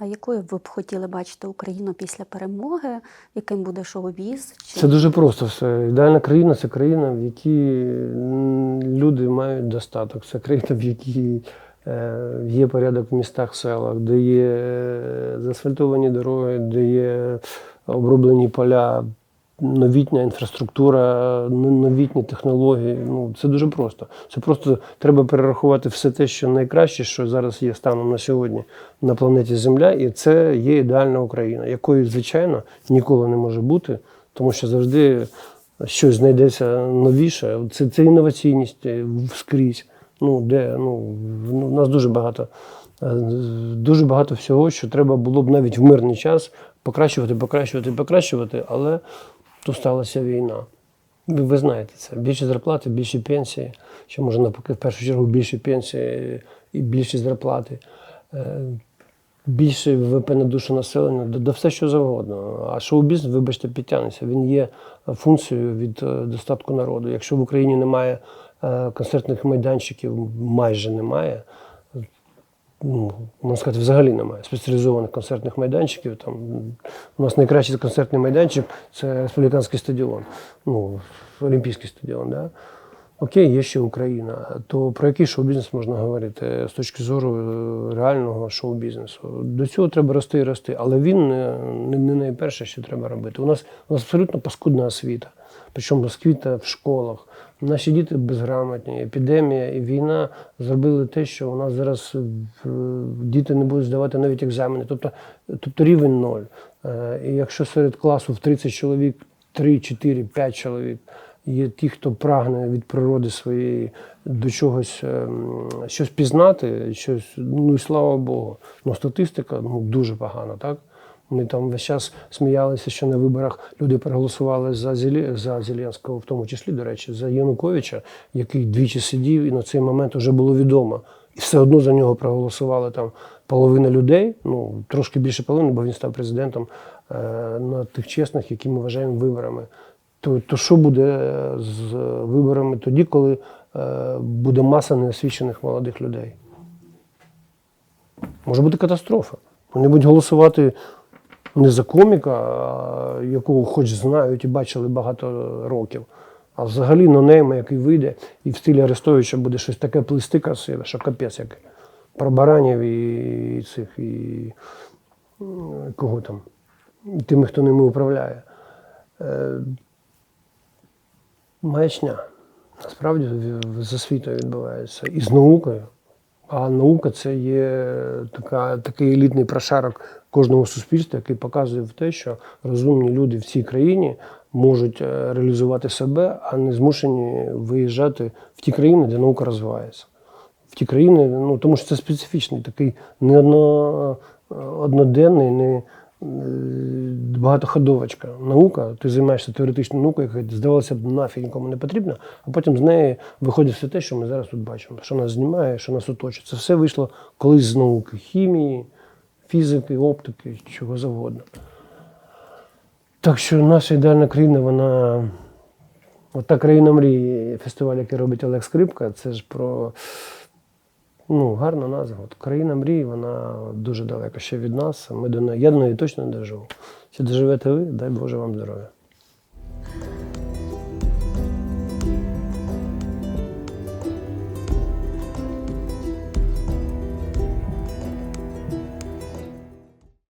А якою ви б хотіли бачити Україну після перемоги? Яким буде шоу-біз? Чи- Це дуже просто все. Ідеальна країна це країна, в якій люди мають достаток. Це країна, в якій е, є порядок в містах, селах, де є е, заасфальтовані дороги, де є оброблені поля, новітня інфраструктура, новітні технології. Ну, це дуже просто. Це просто треба перерахувати все те, що найкраще, що зараз є станом на сьогодні на планеті Земля, і це є ідеальна Україна, якою, звичайно, ніколи не може бути, тому що завжди щось знайдеться новіше. Це, це інноваційність е, скрізь. Ну, де ну, в- ну, нас дуже багато, е, дуже багато всього, що треба було б навіть в мирний час покращувати, покращувати, покращувати, але тут сталася війна. Ви, ви знаєте це. Більші зарплати, більші пенсії, що може навпаки, в першу чергу більші пенсії і більші зарплати. Е, Більше ВВП на душу населення, да, да все що завгодно. А шоу-бізнес, вибачте, підтягнеться. Він є функцією від е, достатку народу. Якщо в Україні немає е, концертних майданчиків, майже немає. Ну, можна сказати, взагалі немає спеціалізованих концертних майданчиків. Там, у нас найкращий концертний майданчик це республіканський стадіон, ну, Олімпійський стадіон. Да? Окей, є ще Україна. То про який шоу-бізнес можна говорити з точки зору е, реального шоу-бізнесу? До цього треба рости і рости, але він не, не, не найперше, що треба робити. У нас, у нас абсолютно паскудна освіта, причому освіта в школах. Наші діти безграмотні, епідемія і війна зробили те, що у нас зараз е, діти не будуть здавати навіть екзамени, тобто, тобто рівень ноль. Е, І якщо серед класу в 30 чоловік 3, 4, 5 чоловік є ті, хто прагне від природи своєї до чогось ем, щось пізнати, щось, ну і слава Богу. Ну, статистика ну, дуже погана, так? Ми там весь час сміялися, що на виборах люди проголосували за Зелі... за Зеленського, в тому числі, до речі, за Януковича, який двічі сидів, і на цей момент вже було відомо. І все одно за нього проголосували там половина людей, ну трошки більше половини, бо він став президентом е, на тих чесних, які ми вважаємо виборами. То, то що буде з виборами тоді, коли е, буде маса неосвічених молодих людей? Може бути катастрофа. Вони будуть голосувати не за коміка, якого хоч знають і бачили багато років, а взагалі нонейма, який вийде, і в стилі Арестовича буде щось таке плести красиве, що капець який. Про баранів і цих, і кого там, і тими, хто ними управляє. Е, Маячня. Насправді з освітою відбувається. І з наукою. А наука це є така, такий елітний прошарок кожного суспільства, який показує в те, що розумні люди в цій країні можуть е, реалізувати себе, а не змушені виїжджати в ті країни, де наука розвивається. В ті країни, ну тому що це специфічний, такий не одно, одноденний, не е, багатоходовочка наука. Ти займаєшся теоретичною наукою, яка здавалося б нафіг нікому не потрібна, а потім з неї виходить все те, що ми зараз тут бачимо, що нас знімає, що нас оточує. Це все вийшло колись з науки хімії, фізики, оптики, чого завгодно. Так що наша ідеальна країна, вона. От та країна мрії, фестиваль, який робить Олег Скрипка, це ж про ну, гарна назва. От країна мрії, вона дуже далеко ще від нас. Ми до неї, я до неї точно не доживу. Чи доживете ви, дай Боже вам здоров'я.